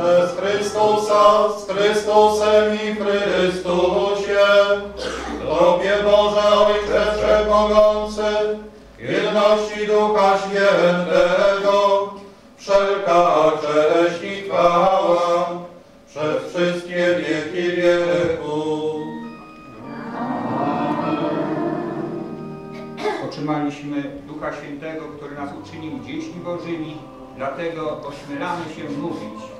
Przez Chrystusa, z Chrystusem i Chrystusie, Tobie Boże Ojcze Wszechmogący, jedności Ducha Świętego, wszelka cześć i chwała, przez wszystkie wieki wieków. Otrzymaliśmy Ducha Świętego, który nas uczynił dziećmi Bożymi, dlatego ośmielamy się mówić.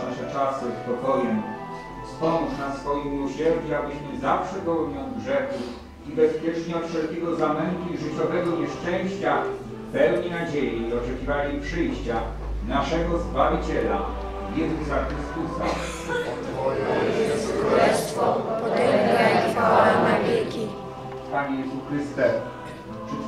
obdarz nasze czasy spokojem. Wspomóż nas swoim miłosierdzie, abyśmy zawsze wolni od grzechów i bezpiecznie od wszelkiego zamętu i życiowego nieszczęścia, pełni nadziei oczekiwali przyjścia naszego Zbawiciela, Jezusa Chrystusa. Królestwo, potęga i chwała na wieki. Panie Jezu Chryste,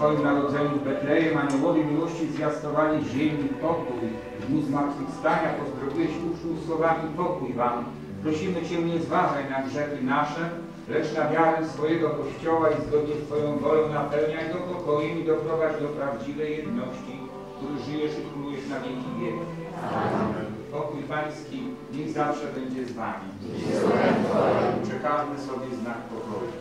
Twoim narodzeniu w Betlejem aniołowie miłości zwiastowali ziemi pokój. W dniu zmartwychwstania pozdrowiłeś uczniów słowami pokój Wam. Prosimy Cię, nie zważaj na grzechy nasze, lecz na wiarę swojego Kościoła i zgodnie z Twoją wolą napełniaj go pokojem i doprowadź do prawdziwej jedności, który żyjesz i królujesz na wieki wieków. Pokój Pański niech zawsze będzie z Wami. Przekażmy sobie znak pokoju.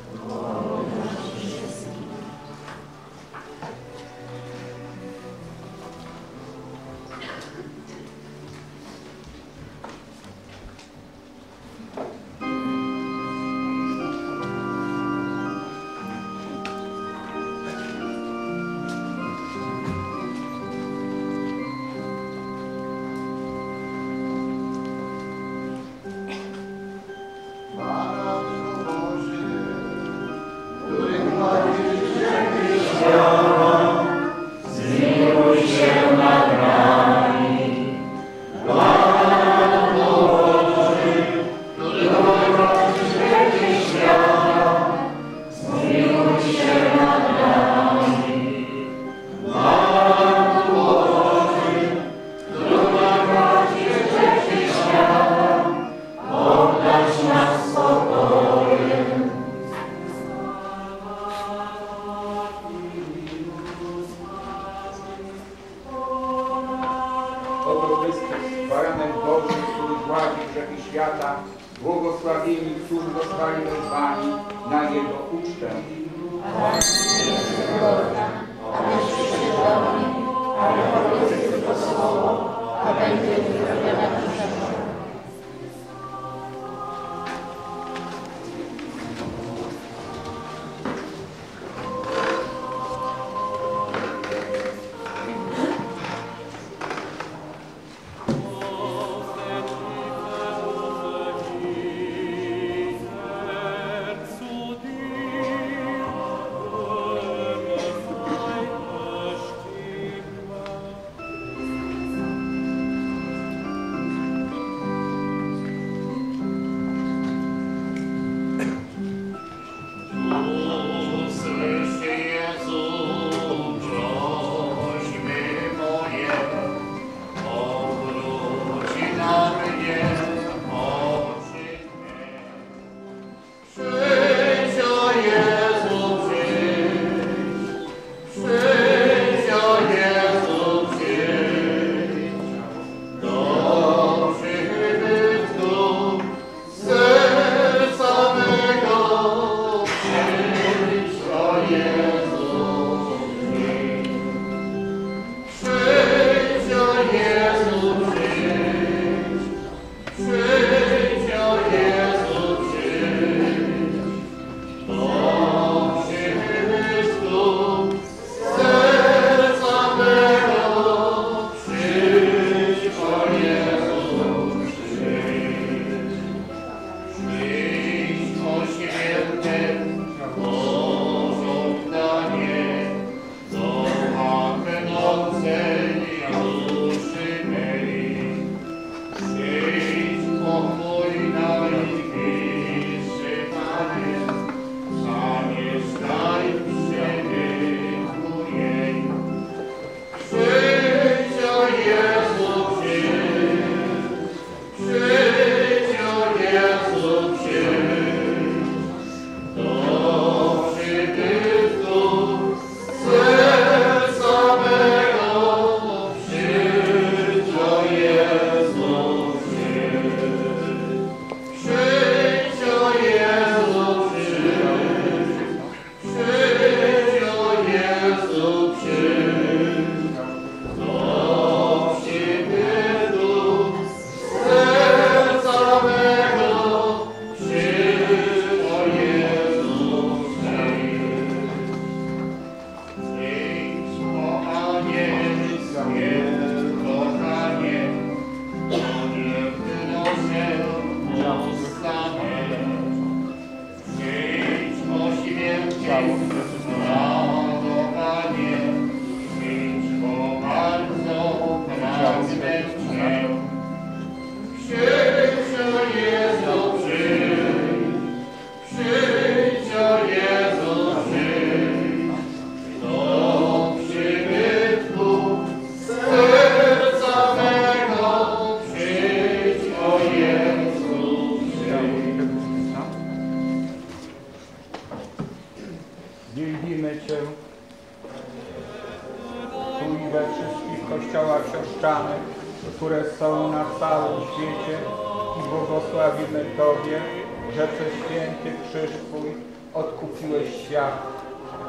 Błogosławieni, którzy zostali wezwani na Jego ucztę. Sercu Dio, kościołach siostrzanych, które są na całym świecie i błogosławimy Tobie, że przez święty krzyż Twój odkupiłeś świat.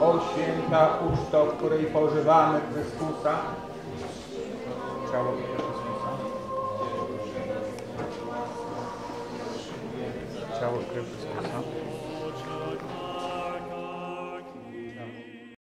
O święta uczto, której pożywamy Chrystusa, ciało Chrystusa, ciało Chrystusa.